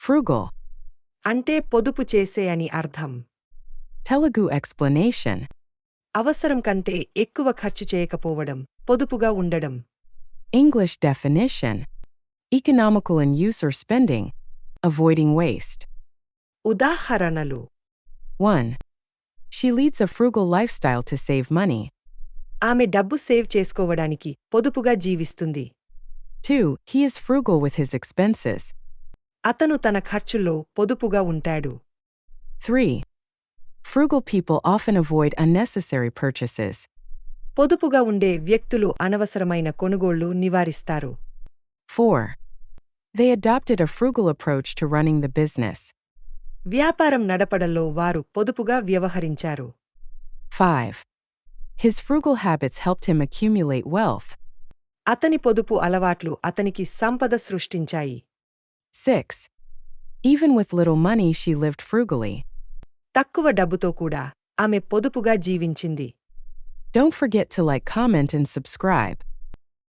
Frugal. అంటే పొదుపు చేసే అని అర్థం Telugu explanation. అవసరం కంటే ఎక్కువ ఖర్చు చేయకపోవడం పొదుపుగా ఉండడం English definition. Economical in use or spending. Avoiding waste. ఉదాహరణలు 1. She leads a frugal lifestyle to save money. ఆమె డబ్బు సేవ్ చేసుకోవడానికి పొదుపుగా జీవిస్తుంది 2. He is frugal with his expenses. అతను తన ఖర్చుల్లో పొదుపుగా ఉంటాడు 3. Frugal people often avoid unnecessary purchases. పొదుపుగా ఉండే వ్యక్తులు అనవసరమైన కొనుగోళ్లు నివారిస్తారు 4. They adopted a frugal approach to running the business. వ్యాపారం నడపడంలో వారు పొదుపుగా వ్యవహరించారు 5. His frugal habits helped him accumulate wealth. అతని పొదుపు అలవాట్లు అతనికి సంపద సృష్టించాయి 6. Even with little money, she lived frugally. తక్కువ డబ్బుతో కూడా ఆమె పొదుపుగా జీవించింది Don't forget to like, comment, and subscribe.